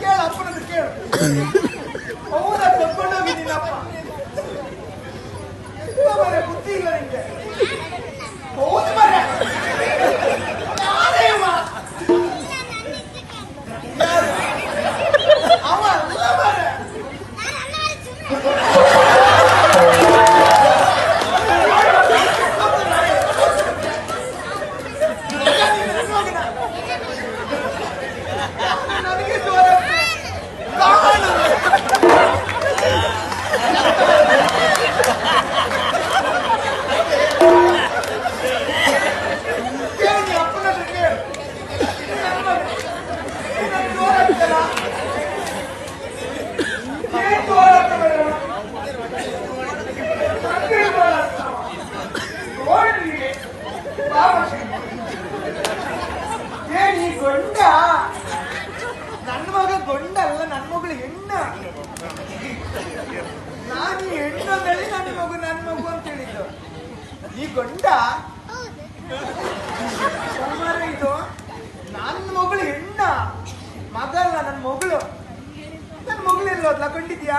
ಕೇಳ ಅಪ್ಪನ ಕೇಳು ಹೌದಾ ತಪ್ಪ ನೀನಪ್ಪ Yeah. ಏನಿ ಗೊಂಡ ನನ್ನ ಮಗ ಗೊಂಡ ಅಲ್ಲ ನನ್ನ ಮಗಳು. ಹೆಣ್ಣ ನಾನು ಹೆಣ್ಣು ಅಂತೇಳಿ ನನ್ನ ಮಗು ನನ್ನ ಮಗು ಅಂತ ಹೇಳಿದ್ದು ನೀ ಗೊಂಡ ಇದು ನನ್ನ ಮಗಳು ಹೆಣ್ಣ ಮಗಲ್ಲ ನನ್ನ ಮಗಳು ನನ್ನ ಮಗಳು ಎಲ್ಲೋದ್ಲ ಕಂಡಿದ್ಯಾ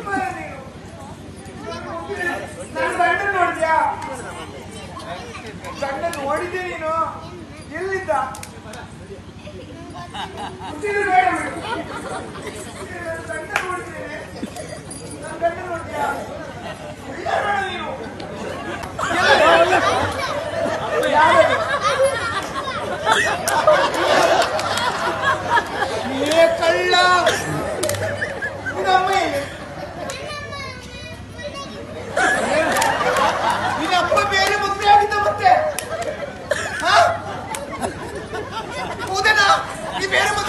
ನನ್ನ ಗಂಡ ನೋಡಿದ್ಯಾ ಗಂಡ ನೋಡಿದ್ದೆ ನೀನು. ಎಲ್ಲಿದ್ದ? ಗಂಡ ನೋಡಿದ್ದೇನೆ ನೋಡಿದ್ಯಾ ನೀನು.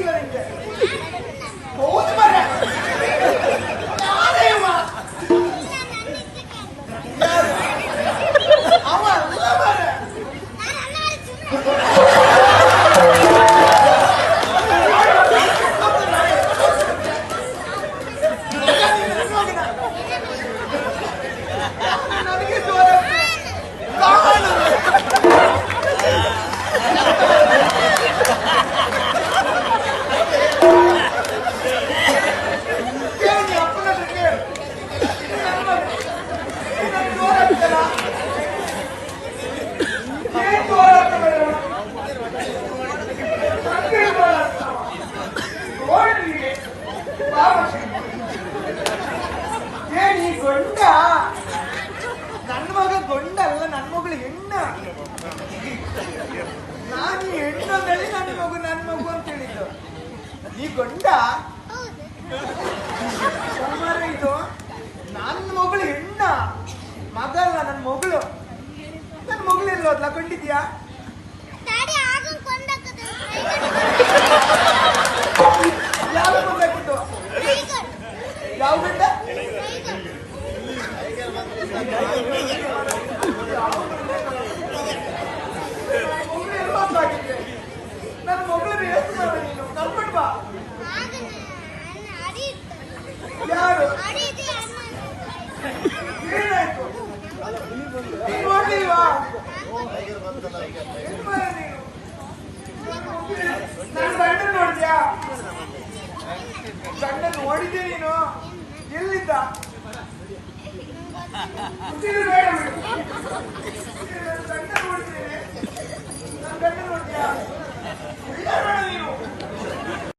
digo de ಈ ಗಂಡ? ಇದು ನನ್ನ ಮಗಳು ಹೆಣ್ಣ. ಮಗಲ್ಲ ನನ್ನ ಮಗಳು. ನನ್ನ ಮಗಳು ಎಲ್ಲೋದ್ಲ ಕಂಡಿದ್ಯಾ ಯಾವ ಯಾವ ಗಂಡ புரியுதா நான் கண்டு கொடுத்தேன்